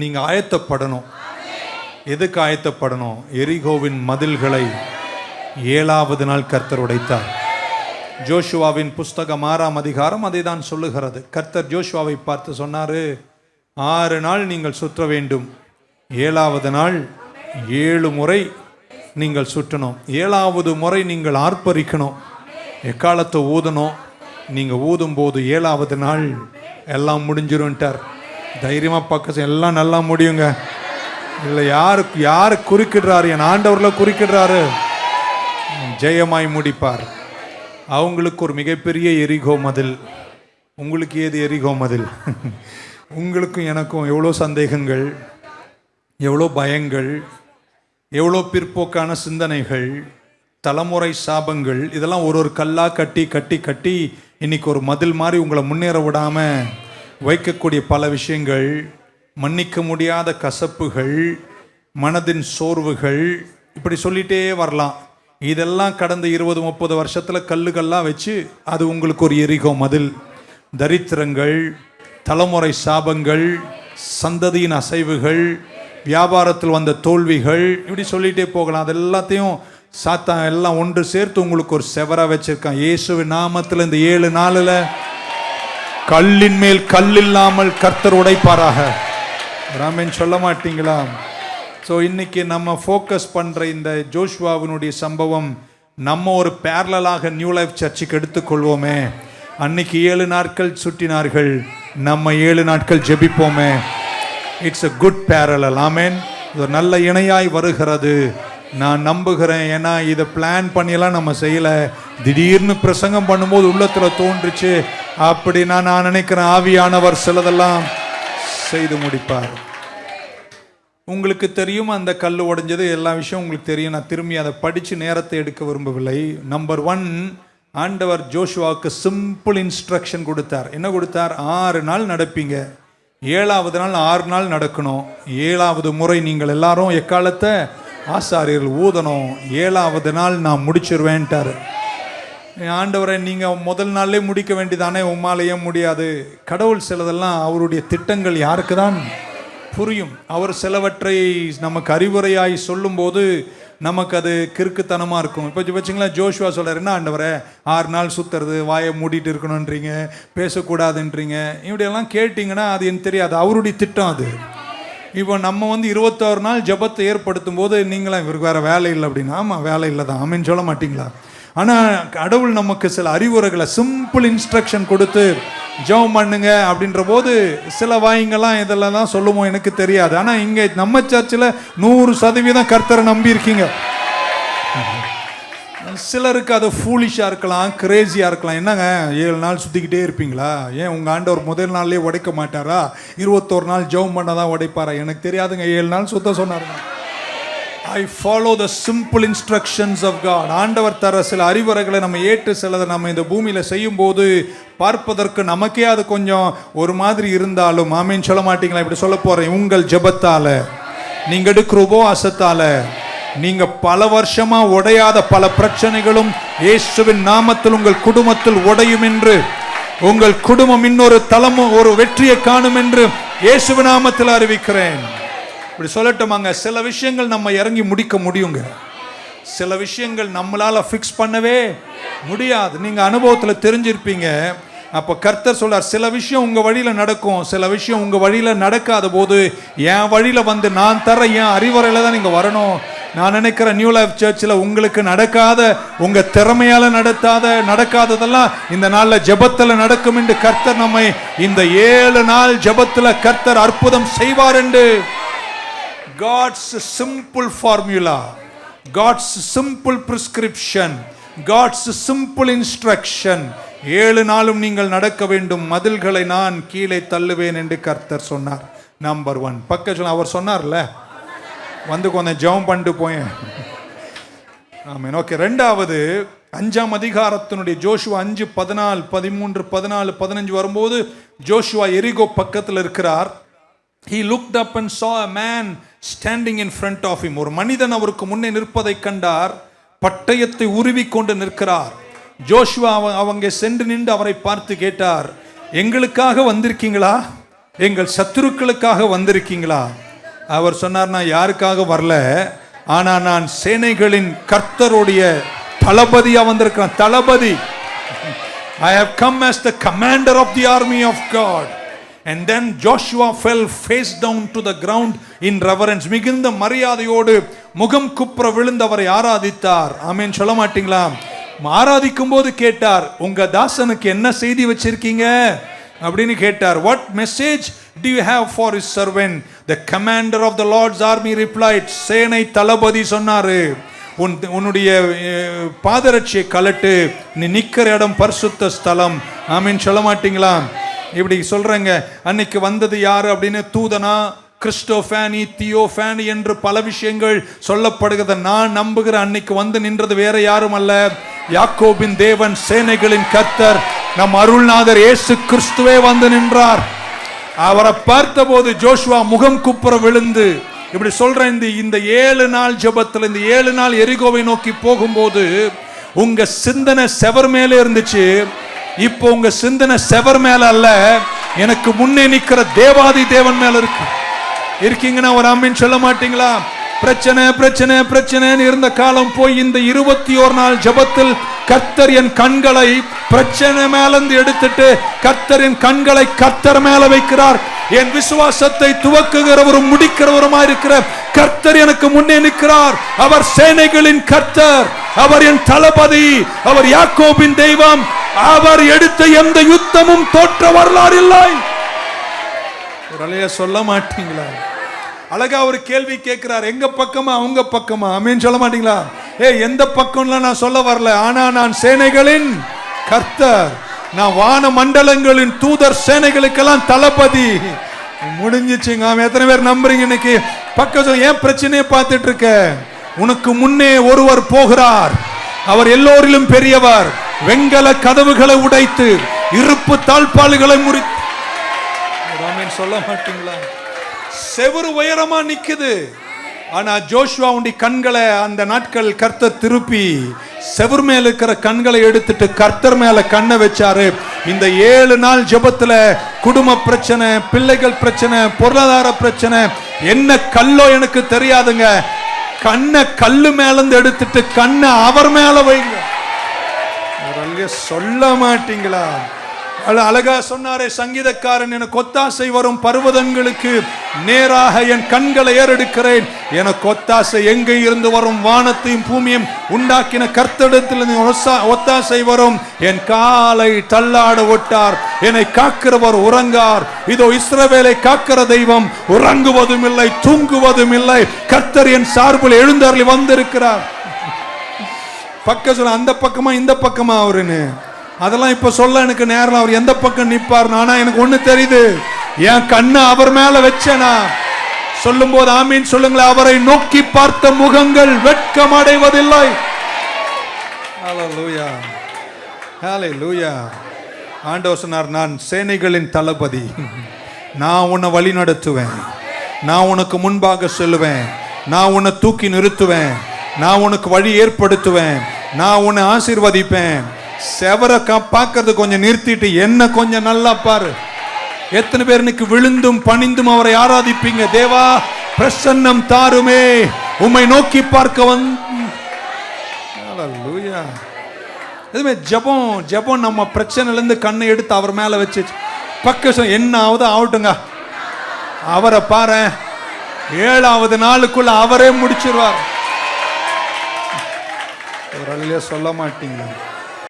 நீங்க ஆயத்தப்படணும். எதுக்கு ஆயத்தப்படணும்? எரிகோவின் மதில்களை ஏழாவது நாள் கர்த்தர் உடைத்தார். ஜோஷுவாவின் புஸ்தகம் ஆறாம் அதிகாரம் அதை தான் சொல்லுகிறது. கர்த்தர் ஜோஷுவாவை பார்த்து சொன்னாரு ஆறு நாள் நீங்கள் சுற்ற வேண்டும். ஏழாவது நாள் ஏழு முறை நீங்கள் சுற்றணும். ஏழாவது முறை நீங்கள் ஆர்ப்பரிக்கணும். எக்காலத்தை ஊதணும்? நீங்கள் ஊதும்போது ஏழாவது நாள் எல்லாம் முடிஞ்சிருன்ட்டார் தைரியமாக பக்கம் எல்லாம் நல்லா முடியுங்க. இல்லை யார் யார் குறுக்கிடுறாரு? என் ஆண்டவரில் குறுக்கிடுறாரு. ஜெயமாய் முடிப்பார். அவங்களுக்கு ஒரு மிகப்பெரிய எரிகோ மதில். உங்களுக்கு ஏது எரிகோ மதில்? உங்களுக்கும் எனக்கும் எவ்வளோ சந்தேகங்கள்? எவ்வளோ பயங்கள்? எவ்வளோ பிற்போக்கான சிந்தனைகள்? தலைமுறை சாபங்கள்? இதெல்லாம் ஒரு ஒரு கல்லாக கட்டி கட்டி கட்டி இன்னைக்கு ஒரு மதில் மாதிரி உங்களை முன்னேற விடாமல் வைக்கக்கூடிய பல விஷயங்கள் மன்னிக்க முடியாத கசப்புகள் மனதின் சோர்வுகள் இப்படி சொல்லிட்டே வரலாம். இதெல்லாம் கடந்த இருபது முப்பது வருஷத்தில் கல்லுகள்லாம் வச்சு அது உங்களுக்கு ஒரு எரிகோ மதில் தரித்திரங்கள் தலைமுறை சாபங்கள் சந்ததியின் அசைவுகள் வியாபாரத்தில் வந்த தோல்விகள் இப்படி சொல்லிட்டே போகலாம். அது எல்லாத்தையும் சாத்தான் எல்லாம் ஒன்று சேர்த்து உங்களுக்கு ஒரு செவரா வச்சிருக்கான். இயேசுவின் நாமத்தில் இந்த ஏழு நாளில் கல்லின் மேல் கல் இல்லாமல் கர்த்தர் உடைப்பாராக. ராமன் சொல்ல மாட்டீங்களா? ஸோ இன்னைக்கு நம்ம ஃபோக்கஸ் பண்ணுற இந்த ஜோஷ்வாவினுடைய சம்பவம் நம்ம ஒரு பேரலாக நியூ லைஃப் சர்ச்சுக்கு எடுத்துக்கொள்வோமே அன்னைக்கு ஏழு நாட்கள் சுற்றினார்கள். நம்ம ஏழு நாட்கள் ஜெபிப்போமே. It's a good parallel amen இது ஒரு நல்ல இணையாய் வருகிறது. நான் நம்புகிறேன். ஏன்னா இதை பிளான் பண்ணியெல்லாம் நம்ம செய்யலை. திடீர்னு பிரசங்கம் பண்ணும்போது உள்ளத்தில் தோன்றுச்சு. அப்படின்னா நான் நினைக்கிறேன் ஆவியானவர் சிலதெல்லாம் செய்து முடிப்பார். உங்களுக்கு தெரியும் அந்த கல் உடைஞ்சது எல்லா விஷயம் உங்களுக்கு தெரியும். நான் திரும்பி அதை படித்து நேரத்தை எடுக்க விரும்பவில்லை. நம்பர் ஒன் ஆண்டவர் ஜோஷுவாவுக்கு சிம்பிள் இன்ஸ்ட்ரக்ஷன் கொடுத்தார். என்ன கொடுத்தார்? ஆறு நாள் நடப்பீங்க. ஏழாவது நாள் ஆறு நாள் நடக்கணும். ஏழாவது முறை நீங்கள் எல்லாரும் எக்காலத்தை? ஆசாரியர்கள் ஊதணும். ஏழாவது நாள் நான் முடிச்சிருவேன்ட்டார். ஆண்டவரை நீங்கள் முதல் நாளே முடிக்க வேண்டியதானே? உம்மாலேயே முடியாது. கடவுள் சிலதெல்லாம் அவருடைய திட்டங்கள் யாருக்கு தான் புரியும். அவர் சிலவற்றை நமக்கு அறிவுரையாய் சொல்லும்போது நமக்கு அது கிறுக்குத்தனமாக இருக்கும். இப்போ வச்சுங்களேன் ஜோஷுவா சொல்கிறார் என்ன ஆண்டவரை ஆறு நாள் சுற்றுறது வாயை மூடிட்டு இருக்கணுன்றீங்க பேசக்கூடாதுன்றீங்க. இப்படியெல்லாம் கேட்டிங்கன்னா அது எனக்கு தெரியாது. அவருடைய திட்டம் அது. இப்போ நம்ம வந்து இருபத்தோரு நாள் ஜெபத்தை ஏற்படுத்தும் போது நீங்களாம் இவருக்கு வேற வேலை இல்லை அப்படின்னா? ஆமாம் வேலை இல்லை தான். ஆமின்னு சொல்ல மாட்டீங்களா? ஆனால் கடவுள் நமக்கு சில அறிவுரைகளை சிம்பிள் இன்ஸ்ட்ரக்ஷன் கொடுத்து ஜெபம் பண்ணுங்க அப்படின்ற போது சில வாயிங்கெல்லாம் இதெல்லாம் தான் சொல்லுவோம் எனக்கு தெரியாது. ஆனால் இங்கே நம்ம சர்ச்சில் நூறு சதவீதம் கர்த்தரை நம்பியிருக்கீங்க. சிலருக்கு அது ஃபூலிஷாக இருக்கலாம் கிரேசியாக இருக்கலாம். என்னங்க ஏழு நாள் சுற்றிக்கிட்டே இருப்பீங்களா? ஏன் உங்கள் ஆண்டவர் முதல் நாள்லேயே உடைக்க மாட்டாரா? இருபத்தோரு நாள் ஜெபம் பண்ண தான் உடைப்பாரா? எனக்கு தெரியாதுங்க ஏழு நாள் சுத்த சொன்னாருங்க. I follow the simple instructions of God ஆண்டவர் தர சில அறிவுரைகளை நம்ம ஏற்று சிலதை நம்ம இந்த பூமியில் செய்யும்போது பார்ப்பதற்கு நமக்கே அது கொஞ்சம் ஒரு மாதிரி இருந்தாலும் மாமேன்னு சொல்ல மாட்டீங்களா? இப்படி சொல்ல போகிறேன் உங்கள் ஜபத்தால் நீங்கள் எடுக்கிற அசத்தால் நீங்க பல வருஷமா உடையாத பல பிரச்சனைகளும் இயேசுவின் நாமத்தில் உங்கள் குடும்பத்தில் உடையும் என்று உங்கள் குடும்பம் இன்னொரு தலமும் ஒரு வெற்றியை காணும் என்று இயேசுவின் நாமத்தில் அறிவிக்கிறேன். இப்படி சொல்லட்டுமாங்க சில விஷயங்கள் நம்ம இறங்கி முடிக்க முடியுங்க. சில விஷயங்கள் நம்மளால ஃபிக்ஸ் பண்ணவே முடியாது. நீங்க அனுபவத்தில் தெரிஞ்சிருப்பீங்க. அப்போ கர்த்தர் சொல்றார் சில விஷயம் உங்க வழியில நடக்கும் சில விஷயம் உங்க வழியில நடக்காத போது என் வழியில வந்து நான் தர என் அறிவுரையில தான் நீங்க வரணும். நான் நினைக்கிறேன் நியூ லைஃப் சர்ச்சில் உங்களுக்கு நடக்காத உங்கள் திறமையால் நடத்தாத நடக்காததெல்லாம் இந்த நாளில் ஜபத்தில் நடக்கும் என்று கர்த்தர் நம்மை இந்த ஏழு நாள் ஜபத்தில் கர்த்தர் அற்புதம் செய்வார் என்று. God's simple formula God's simple prescription God's simple instruction ஏழு நாளும் நீங்கள் நடக்க வேண்டும் மதில்களை நான் கீழே தள்ளுவேன் என்று கர்த்தர் சொன்னார். நம்பர் ஒன் பக்கத்தில் அவர் சொன்னார்ல வந்து கொஞ்சம் ஜெபம் பண்ணிட்டு போயேன் ஆமீன். ஓகே ரெண்டாவது அஞ்சாம் அதிகாரத்தினுடைய ஜோஷுவா அஞ்சு பதினாலு பதிமூன்று பதினாலு பதினஞ்சு வரும்போது ஜோஷுவா எரிகோ பக்கத்தில் இருக்கிறார். He look up and saw a man standing in front of him. ஒரு மனிதன் அவருக்கு முன்னே நிற்பதை கண்டார். பட்டயத்தை உருவி கொண்டு நிற்கிறார். ஜோஷுவா அவ- அவங்க சென்று நின்று அவரை பார்த்து கேட்டார் எங்களுக்காக வந்திருக்கீங்களா? எங்கள் சத்துருக்களுக்காக வந்திருக்கீங்களா? அவர் சொன்னார் நான் யாருக்காக வரல ஆனால் நான் சேனைகளின் கர்த்தருடைய தளபதியாக வந்திருக்கிறேன். தளபதி I have come as the commander of the army of God and then Joshua fell face down to the ground in reverence மிகுந்த மரியாதையோடு முகம் குப்புற விழுந்து அவரை ஆராதித்தார். ஆமேன்னு சொல்ல மாட்டீங்களா? ஆராதிக்கும் போது கேட்டார் உங்க தாசனுக்கு என்ன செய்தி வச்சிருக்கீங்க? அப்படின்னு கேட்டார் what message do you have for his servant the commander of the lord's army replied சேனை தளபதி சொன்னாரு உன் உன்னுடைய பாதரட்சியை கலட்டு நீ நிக்கிற இடம் பரிசுத்த ஸ்தலம். ஆமீன். சொல்ல மாட்டீங்களா? இப்படி சொல்றேங்க. அன்னைக்கு வந்தது யாரு அப்படின்னு? தூதனா கிறிஸ்டோஃபேனி தியோஃபேனி என்று பல விஷயங்கள் சொல்லப்படுகிறத நான் நம்புகிற அன்னைக்கு வந்து நின்றது வேற யாரும் அல்ல. யாக்கோபின் தேவன் சேனைகளின் கர்த்தர் நம் அருள்நாதர் இயேசு கிறிஸ்துவே வந்து நின்றார். அவரை பார்த்தபோது ஜோஷுவா முகம் குப்புற விழுந்து இப்படி சொல்றேன் இந்த இந்த ஏழு நாள் ஜபத்தில் இந்த ஏழு நாள் எரிகோவை நோக்கி போகும்போது உங்க சிந்தனை செவர் மேலே இருந்துச்சு. இப்போ உங்க சிந்தனை செவர் மேல அல்ல எனக்கு முன்னே நிற்கிற தேவாதி தேவன் மேல இருக்கு. இருக்கீங்கன்னா ஒரு ஆமீன் சொல்ல மாட்டீங்களா? பிரச்சனை பிரச்சனை பிரச்சனைன்னு இருந்த காலம் போய் இந்த இருபத்தி ஒரு நாள் ஜெபத்தில் கர்த்தர் என் கண்களை பிரச்சனை மேலிருந்து எடுத்துட்டு கர்த்தரின் கண்களை கர்த்தர் மேல வைக்கிறார். என் விசுவாசத்தை துவக்குகிறவரும் முடிக்கிறவருமா இருக்கிற கர்த்தர் எனக்கு முன்னே நிற்கிறார். அவர் சேனைகளின் கர்த்தர் அவர் என் தளபதி அவர் யாக்கோபின் தெய்வம் அவர் எடுத்த எந்த யுத்தமும் தோற்ற வரலாறு இல்லை. சொல்ல மாட்டீங்களா? அழகா ஒரு கேள்வி கேட்கிறார் எங்க பக்கமா அவங்க பக்கமா? அமீன் சொல்ல மாட்டீங்களா? ஏ எந்த பக்கம்லாம் நான் சொல்ல வரல. ஆனா நான் சேனைகளின் கர்த்தர். நான் வான மண்டலங்களின் தூதர் சேனைகளுக்கெல்லாம் தளபதி. முடிஞ்சிச்சுங்க. ஆமா, எத்தனை பேர் நம்புறீங்க இன்னைக்கு? பக்கம் ஏன் பிரச்சனையை பார்த்துட்டு இருக்க? உனக்கு முன்னே ஒருவர் போகிறார். அவர் எல்லோரிலும் பெரியவர். வெங்கல கதவுகளை உடைத்து இருப்பு தாழ்பாளுகளை முறித்து. சொல்ல மாட்டீங்களா? செவுரு உயரமா நிக்குது. ஆனா ஜோஷுவா உண்டி கண்களை அந்த நாட்கள் கர்த்தர் திருப்பி செவுர் மேல இருக்கிற கண்களை எடுத்துட்டு கர்த்தர் மேல கண்ணை வச்சாரு. இந்த ஏழு நாள் ஜபத்துல குடும்ப பிரச்சனை பிள்ளைகள் பிரச்சனை பொருளாதார பிரச்சனை என்ன கல்லோ எனக்கு தெரியாதுங்க. கண்ணை கல்லு மேல எடுத்துட்டு கண்ணை அவர் மேல வைங்க. சொல்ல மாட்டீங்களா? அழகா சொன்னாரே சங்கீதக்காரன் எனக்கு ஒத்தாசை வரும் பர்வதங்களுக்கு நேராக என் கண்களை ஏறெடுக்கிறேன். எனக்கு ஒத்தாசை எங்கே இருந்து வரும்? வானத்தையும் பூமியும் உண்டாக்கின கர்த்தடத்தில் ஒத்தாசை வரும். என் காலை தள்ளாட ஒட்டார். என்னை காக்கிறவர் உறங்கார். இதோ இஸ்ரவேலை காக்கிற தெய்வம் உறங்குவதும் இல்லை தூங்குவதும் இல்லை. கர்த்தர் என் சார்பில் எழுந்தருளி வந்திருக்கிறார். பக்கம் சொல்ல அந்த பக்கமா இந்த பக்கமா அவருன்னு. அதெல்லாம் இப்ப சொல்ல எனக்கு நேரம் அவர் எந்த பக்கம் நிப்பார்? ஆனா எனக்கு ஒண்ணு தெரியுது. என் கண்ணை அவர் மேல வச்சேனா? சொல்லும் போது ஆமீன் சொல்லுங்களேன். அவரை நோக்கி பார்த்த முகங்கள் வெட்கம் அடைவதில்லை ஹalleluya. ஆண்டவர் சொன்னார் நான் சேனைகளின் தளபதி. நான் உன்னை வழி நடத்துவேன். நான் உனக்கு முன்பாக செல்லுவேன். நான் உன்னை தூக்கி நிறுத்துவேன். நான் உனக்கு வழி ஏற்படுத்துவேன். நான் உன்னை ஆசீர்வதிப்பேன். செவரை கா- பார்க்கறது கொஞ்சம் நிறுத்திட்டு என்ன கொஞ்சம் நல்லா பாரு. எத்தனை பேர் இன்னைக்கு விழுந்தும் பணிந்தும் அவரை ஆராதிப்பீங்க? தேவா பிரசன்னம் தாருமே. உம்மை நோக்கி பார்க்க வந்தூயா எதுவுமே ஜெபம் ஜெபம் நம்ம பிரச்சனையிலேருந்து கண்ணை எடுத்து அவர் மேலே வச்சு பக்கம் என்ன ஆகுதோ ஆகட்டுங்க அவரை பாரு ஏழாவது நாளுக்குள்ள அவரே முடிச்சிருவார். ஒரு சொல்ல மாட்டீங்க